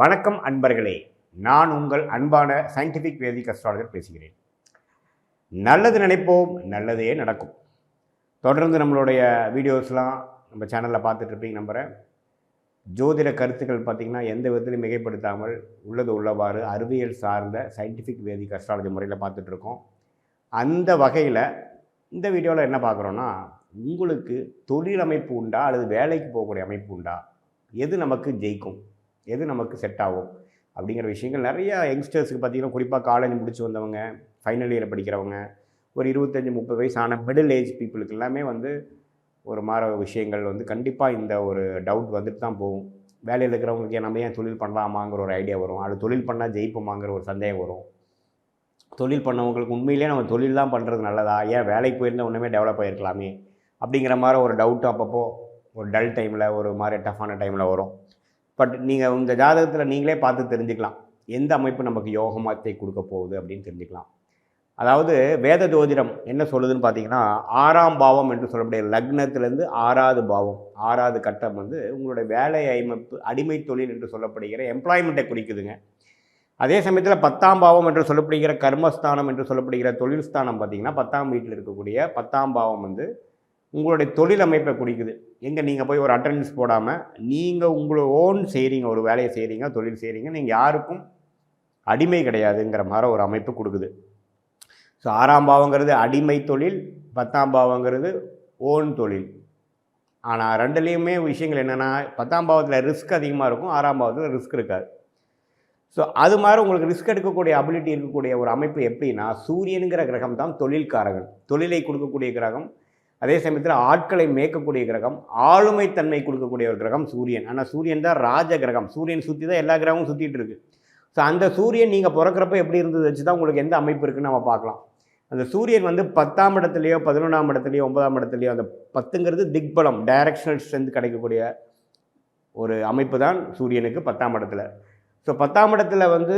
வணக்கம் அன்பர்களே. நான் உங்கள் அன்பான சயின்டிஃபிக் வேதிக் அஸ்ட்ராலஜர் பேசுகிறேன். நல்லது நினைப்போம் நல்லதே நடக்கும். தொடர்ந்து நம்மளுடைய வீடியோஸ்லாம் நம்ம சேனலில் பார்த்துட்ருப்பீங்க நம்புகிறேன் ஜோதிட கருத்துக்கள் பார்த்திங்கன்னா எந்த விதத்திலையும் மிகைப்படுத்தாமல் உள்ளது உள்ளவாறு அறிவியல் சார்ந்த சயின்டிஃபிக் வேதிக் அஸ்ட்ராலஜி முறையில் பார்த்துட்ருக்கோம் அந்த வகையில் இந்த வீடியோவில் என்ன பார்க்குறோன்னா உங்களுக்கு தொழில் அமைப்பு உண்டா அல்லது வேலைக்கு போகக்கூடிய அமைப்பு உண்டா? எது நமக்கு ஜெயிக்கும்? எது நமக்கு செட் ஆகும்? அப்படிங்கிற விஷயங்கள் நிறையா யங்ஸ்டர்ஸுக்கு பார்த்திங்கன்னா குறிப்பாக காலேஜ் முடிச்சு வந்தவங்க ஃபைனல் இயர் படிக்கிறவங்க ஒரு இருபத்தஞ்சி முப்பது வயசு ஆன மிடில் ஏஜ் பீப்புளுக்கு எல்லாமே வந்து ஒரு மாற விஷயங்கள் வந்து கண்டிப்பாக இந்த ஒரு டவுட் வந்துட்டு தான் போகும். வேலையில் இருக்கிறவங்களுக்கு நம்ம ஏன் தொழில் பண்ணலாமாங்கிற ஒரு ஐடியா வரும். அது தொழில் பண்ணால் ஜெயிப்போமாங்கிற ஒரு சந்தேகம் வரும். தொழில் பண்ணவங்களுக்கு உண்மையிலேயே நம்ம தொழில் தான் பண்ணுறது நல்லதா? ஏன் வேலைக்கு போயிருந்தால் ஒன்றுமே டெவலப் ஆகிருக்கலாமே அப்படிங்கிற மாதிரி ஒரு டவுட் அப்பப்போ ஒரு டல் டைமில் ஒரு மாதிரி டஃப்பான டைமில் வரும். பட் நீங்கள் இந்த ஜாதகத்தில் நீங்களே பார்த்து தெரிஞ்சுக்கலாம். எந்த அமைப்பு நமக்கு யோகமாத்தை கொடுக்க போகுது அப்படின்னு தெரிஞ்சுக்கலாம். அதாவது வேத ஜோதிடம் என்ன சொல்லுதுன்னு பார்த்தீங்கன்னா ஆறாம் பாவம் என்று சொல்லக்கூடிய லக்னத்திலேருந்து ஆறாவது பாவம் ஆறாவது கட்டம் வந்து உங்களுடைய வேலை அமைப்பு அடிமை தொழில் என்று சொல்லப்படுகிற எம்ப்ளாய்மெண்ட்டை குறிக்குதுங்க. அதே சமயத்தில் பத்தாம் பாவம் என்று சொல்லப்படுகிற கர்மஸ்தானம் என்று சொல்லப்படுகிற தொழில் ஸ்தானம் பார்த்தீங்கன்னா பத்தாம் வீட்டில் இருக்கக்கூடிய பத்தாம் பாவம் வந்து உங்களுடைய தொழில் அமைப்பை குறிக்குது. எங்கே நீங்கள் போய் ஒரு அட்டண்டன்ஸ் போடாமல் நீங்கள் உங்களை ஓன் செய்கிறீங்க ஒரு வேலையை செய்கிறீங்க தொழில் செய்கிறீங்க நீங்கள் யாருக்கும் அடிமை கிடையாதுங்கிற மாதிரி ஒரு அமைப்பு கொடுக்குது. ஸோ ஆறாம் பாவங்கிறது அடிமை தொழில் பத்தாம் பாவங்கிறது ஓன் தொழில். ஆனால் ரெண்டுலேயுமே விஷயங்கள் என்னென்னா பத்தாம் பாவத்தில் ரிஸ்க் அதிகமாக இருக்கும் ஆறாம் பாவத்தில் ரிஸ்க் இருக்காது. ஸோ அது மாதிரி உங்களுக்கு ரிஸ்க் எடுக்கக்கூடிய அபிலிட்டி இருக்கக்கூடிய ஒரு அமைப்பு எப்படின்னா சூரியனுங்கிற கிரகம் தான் தொழில்காரகன். தொழிலை கொடுக்கக்கூடிய கிரகம் அதே சமயத்தில் ஆட்களை மேய்க்கக்கூடிய கிரகம் ஆளுமை தன்மை கொடுக்கக்கூடிய ஒரு கிரகம் சூரியன். ஆனால் சூரியன் தான் ராஜ கிரகம். சூரியன் சுற்றி தான் எல்லா கிரகமும் சுற்றிட்டு இருக்கு. ஸோ அந்த சூரியன் நீங்கள் பிறக்கிறப்ப எப்படி இருந்தது வச்சு தான் உங்களுக்கு எந்த அமைப்பு இருக்குன்னு நம்ம பார்க்கலாம். அந்த சூரியன் வந்து பத்தாம் இடத்துலையோ பதினொன்றாம் இடத்துலையோ ஒன்பதாம் இடத்துலையோ அந்த பத்துங்கிறது திக்பலம் டைரக்ஷனல் ஸ்ட்ரென்த் கிடைக்கக்கூடிய ஒரு அமைப்பு தான் சூரியனுக்கு பத்தாம் இடத்துல. ஸோ பத்தாம் இடத்துல வந்து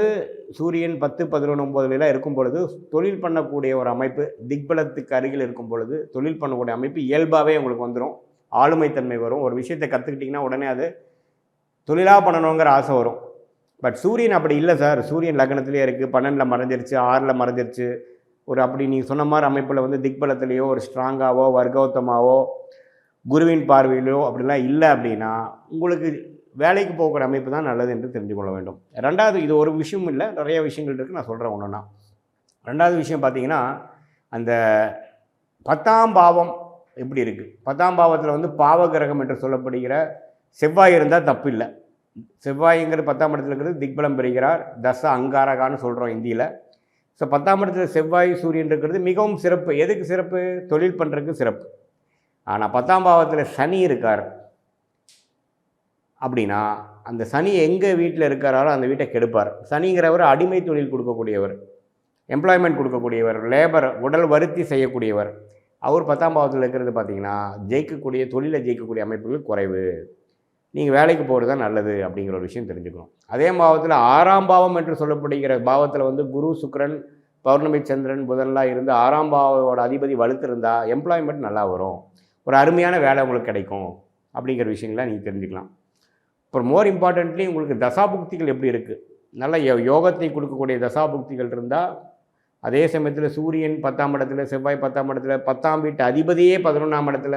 சூரியன் பத்து பதினொன்று ஒம்பதுலாம் இருக்கும் பொழுது தொழில் பண்ணக்கூடிய ஒரு அமைப்பு திக்பலத்துக்கு அருகில் இருக்கும் பொழுது தொழில் பண்ணக்கூடிய அமைப்பு இயல்பாகவே உங்களுக்கு வந்துடும் ஆளுமைத்தன்மை வரும். ஒரு விஷயத்தை கற்றுக்கிட்டிங்கன்னா உடனே அது தொழிலாக பண்ணணுங்கிற ஆசை வரும். பட் சூரியன் அப்படி இல்லை சார் சூரியன் லக்னத்திலே இருக்குது பன்னெண்டில் மறைஞ்சிருச்சு ஆறில் மறைஞ்சிருச்சு. ஒரு அப்படி நீங்கள் சொன்ன மாதிரி அமைப்பில் வந்து திக்பலத்திலேயோ ஒரு ஸ்ட்ராங்காவோ வர்க்கோத்தமாவோ குருவின் பார்வையிலோ அப்படிலாம் இல்லை அப்படின்னா உங்களுக்கு வேலைக்கு போகிற அமைப்பு தான் நல்லது என்று தெரிஞ்சு கொள்ள வேண்டும். ரெண்டாவது இது ஒரு விஷயம் இல்லை நிறைய விஷயங்கள் இருக்குது நான் சொல்கிறேன் ஒன்றுனா ரெண்டாவது விஷயம் பார்த்தீங்கன்னா அந்த பத்தாம் பாவம் எப்படி இருக்குது பத்தாம் பாவத்தில் வந்து பாவகிரகம் என்று சொல்லப்படுகிற செவ்வாய் இருந்தால் தப்பு இல்லை. செவ்வாய்ங்கிறது பத்தாம் இடத்துல இருக்கிறது திக்பலம் பெறுகிறார் தச அங்காரகான்னு சொல்கிறோம் இந்தியில். ஸோ பத்தாம் இடத்துல செவ்வாய் சூரியன் இருக்கிறது மிகவும் சிறப்பு. எதுக்கு சிறப்பு? தொழில் பண்ணுறதுக்கு சிறப்பு. ஆனால் பத்தாம் பாவத்தில் சனி இருக்கார். அப்படின்னா அந்த சனி எங்கே வீட்டில் இருக்கிறாரோ அந்த வீட்டை கெடுப்பார். சனிங்கிறவர் அடிமை தொழில் கொடுக்கக்கூடியவர் எம்ப்ளாய்மெண்ட் கொடுக்கக்கூடியவர் லேபர் உடல் வருத்தி செய்யக்கூடியவர். அவர் பத்தாம் பாவத்தில் இருக்கிறது பார்த்தீங்கன்னா ஜெயிக்கக்கூடிய தொழிலை ஜெயிக்கக்கூடிய அமைப்புகள் குறைவு. நீங்கள் வேலைக்கு போகிறது தான் நல்லது அப்படிங்கிற ஒரு விஷயம் தெரிஞ்சுக்கணும். அதே பாவத்தில் ஆறாம் பாவம் என்று சொல்லப்படுகிற பாவத்தில் வந்து குரு சுக்கரன் பௌர்ணமி சந்திரன் புதன்லாம் இருந்து ஆறாம் பாவோட அதிபதி வலுத்திருந்தா எம்ப்ளாய்மெண்ட் நல்லா வரும். ஒரு அருமையான வேலை உங்களுக்கு கிடைக்கும் அப்படிங்கிற விஷயங்கள்லாம் நீங்கள் தெரிஞ்சுக்கலாம். அப்புறம் மோர் இம்பார்ட்டண்ட்லி உங்களுக்கு தசாபுக்திகள் எப்படி இருக்குது நல்ல யோ- யோகத்தை கொடுக்கக்கூடிய தசாபுக்திகள் இருந்தால் அதே சமயத்தில் சூரியன் பத்தாம் இடத்துல செவ்வாய் பத்தாம் இடத்துல பத்தாம் வீட்டு அதிபதியே பதினொன்றாம் இடத்துல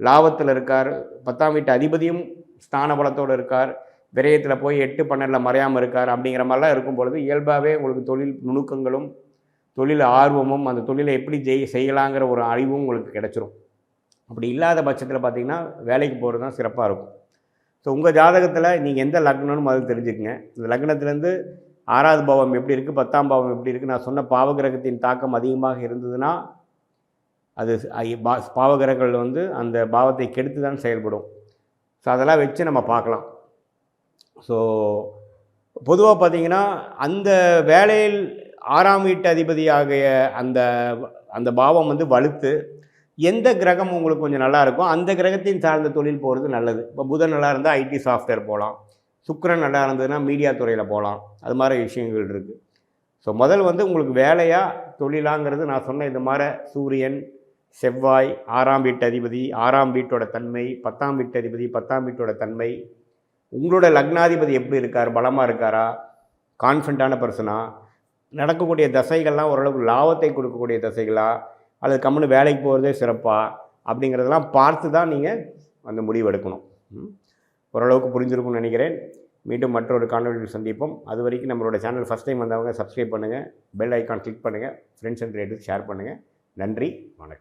லாபத்தில் இருக்கார். பத்தாம் வீட்டு அதிபதியும் ஸ்தான பலத்தோடு இருக்கார். விரயத்தில் போய் எட்டு பன்னெண்டில் மறையாமல் இருக்கார் அப்படிங்கிற மாதிரிலாம் இருக்கும் பொழுது இயல்பாகவே உங்களுக்கு தொழில் நுணுக்கங்களும் தொழில் ஆர்வமும் அந்த தொழிலை எப்படி ஜெய் செய்யலாங்கிற ஒரு அறிவும் உங்களுக்கு கிடைச்சிரும். அப்படி இல்லாத பட்சத்தில் பார்த்தீங்கன்னா வேலைக்கு போகிறது தான் சிறப்பாக இருக்கும். ஸோ உங்கள் ஜாதகத்தில் நீங்கள் எந்த லக்னம்னு முதல்ல தெரிஞ்சுக்கங்க. இந்த லக்னத்துலேருந்து ஆறாவது பாவம் எப்படி இருக்குது பத்தாம் பாவம் எப்படி இருக்குது நான் சொன்ன பாவகிரகத்தின் தாக்கம் அதிகமாக இருந்ததுன்னா அது பாவகிரகங்கள் வந்து அந்த பாவத்தை கெடுத்து தான் செயல்படும். ஸோ அதெல்லாம் வச்சு நம்ம பார்க்கலாம். ஸோ பொதுவாக பார்த்தீங்கன்னா அந்த வேலையில் ஆறாம் வீட்டு அதிபதியாகிய அந்த அந்த பாவம் வந்து வலுத்து எந்த கிரகம் உங்களுக்கு கொஞ்சம் நல்லா இருக்கோ அந்த கிரகத்தின் சார்ந்த தொழில் போகிறது நல்லது. இப்போ புதன் நல்லா இருந்தால் ஐடி சாஃப்ட்வேர் போகலாம் சுக்கரன் நல்லா இருந்ததுன்னா மீடியா துறையில் போகலாம் அது மாதிரி விஷயங்கள் இருக்குது ஸோ முதல் வந்து உங்களுக்கு வேலையாக தொழிலாங்கிறது நான் சொன்ன இந்த மாதிரி சூரியன் செவ்வாய் ஆறாம் வீட்டு அதிபதி ஆறாம் வீட்டோட தன்மை பத்தாம் வீட்டு அதிபதி பத்தாம் வீட்டோட தன்மை. உங்களோட லக்னாதிபதி எப்படி இருக்கார்? பலமாக இருக்காரா? கான்ஃபிடண்ட்டான பர்சனாக நடக்கக்கூடிய தசைகள்லாம் ஓரளவுக்கு லாபத்தை கொடுக்கக்கூடிய தசைகளாக அல்லது கம்முன்னு வேலைக்கு போகிறதே சிறப்பாக அப்படிங்கிறதெல்லாம் பார்த்து தான் நீங்கள் அந்த முடிவு எடுக்கணும். ம். ஓரளவுக்கு புரிஞ்சிருக்கும்னு நினைக்கிறேன். மீண்டும் மற்றொரு காணொலியில் சந்திப்போம். அது வரைக்கும் நம்மளோட சேனல் ஃபஸ்ட் டைம் வந்தவங்க சப்ஸ்கிரைப் பண்ணுங்கள் பெல் ஐக்கான் கிளிக் பண்ணுங்கள் ஃப்ரெண்ட்ஸ் அண்ட் ரிலேட்டிவ் ஷேர் பண்ணுங்கள் நன்றி. வணக்கம்.